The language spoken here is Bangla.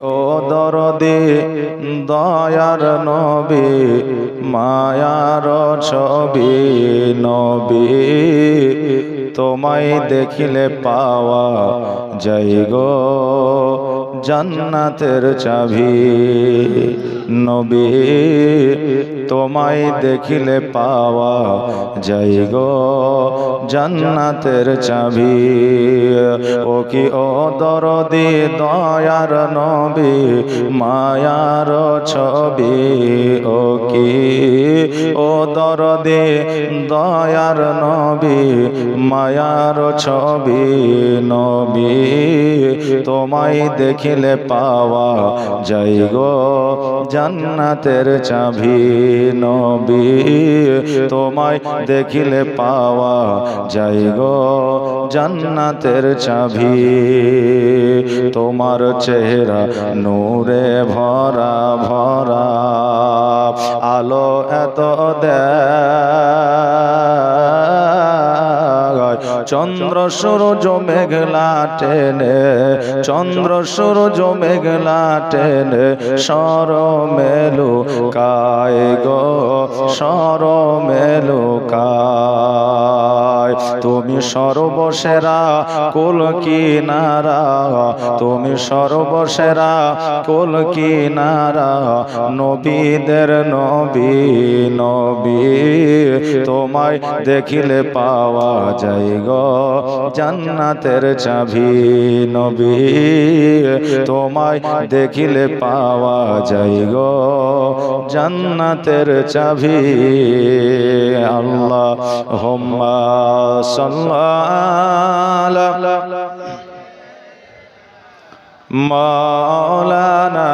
ও দরদে দয়ার নবে, মায়ার ছবি নবে, তোমায় দেখিলে পাওয়া যাই গো জান্নাতের চাবি নবী। তোমায় দেখিলে পাওয়া যাই গো জান্নাতের চাবি। ও কি ও দরদি দয়ার নবী, মায়ার ছবি। ও কি ও দরদি দয়ার নবী মায়ার ছবি নবী, তোমায় দেখিলে পাওয়া যাই গো জান্নাতের চাবি নবী, তোমায় দেখিলে পাওয়া যাই গো জান্নাতের চাবি, তোমার চেহারা নূরে ভরা ভরা, আলো এত দেয়। চন্দ্র সূর্য মেঘলা টেনে চন্দ্র সূর্য মেঘলা টেনে সর মেলু কায় গো সর মেলু কায়। তুমি সর্বসেরা কুল কিনারা, তুমি সর্বসেরা কুল কিনারা, নবীদের নবী নবী তোমায় দেখিলে পাওয়া যায় গো জান্নাতের চাবি, নবী তোমায় দেখিলে পাওয়া যায় গো জান্নাতের চাবি। صل على مولانا مولانا